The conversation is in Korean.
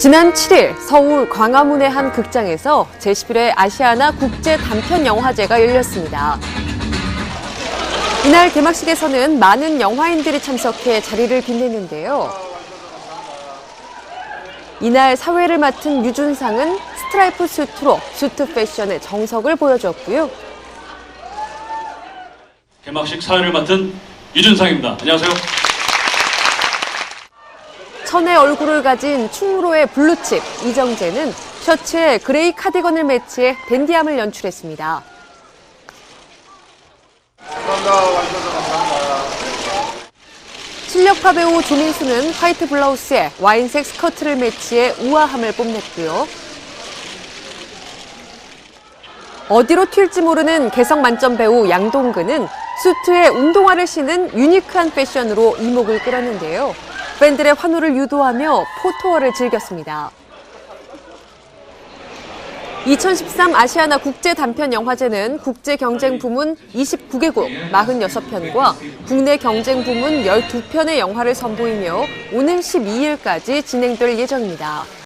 지난 7일 서울 광화문의 한 극장에서 제11회 아시아나 국제 단편 영화제가 열렸습니다. 이날 개막식에서는 많은 영화인들이 참석해 자리를 빛냈는데요. 이날 사회를 맡은 유준상은 스트라이프 수트로 수트 패션의 정석을 보여줬고요. 개막식 사회를 맡은 유준상입니다. 안녕하세요. 천의 얼굴을 가진 충무로의 블루칩 이정재는 셔츠에 그레이 카디건을 매치해 댄디함을 연출했습니다. 실력파 배우 조민수는 화이트 블라우스에 와인색 스커트를 매치해 우아함을 뽐냈고요. 어디로 튈지 모르는 개성 만점 배우 양동근은 수트에 운동화를 신은 유니크한 패션으로 이목을 끌었는데요. 팬들의 환호를 유도하며 포토월을 즐겼습니다. 2013 아시아나 국제 단편 영화제는 국제 경쟁 부문 29개국 46편과 국내 경쟁 부문 12편의 영화를 선보이며 오는 12일까지 진행될 예정입니다.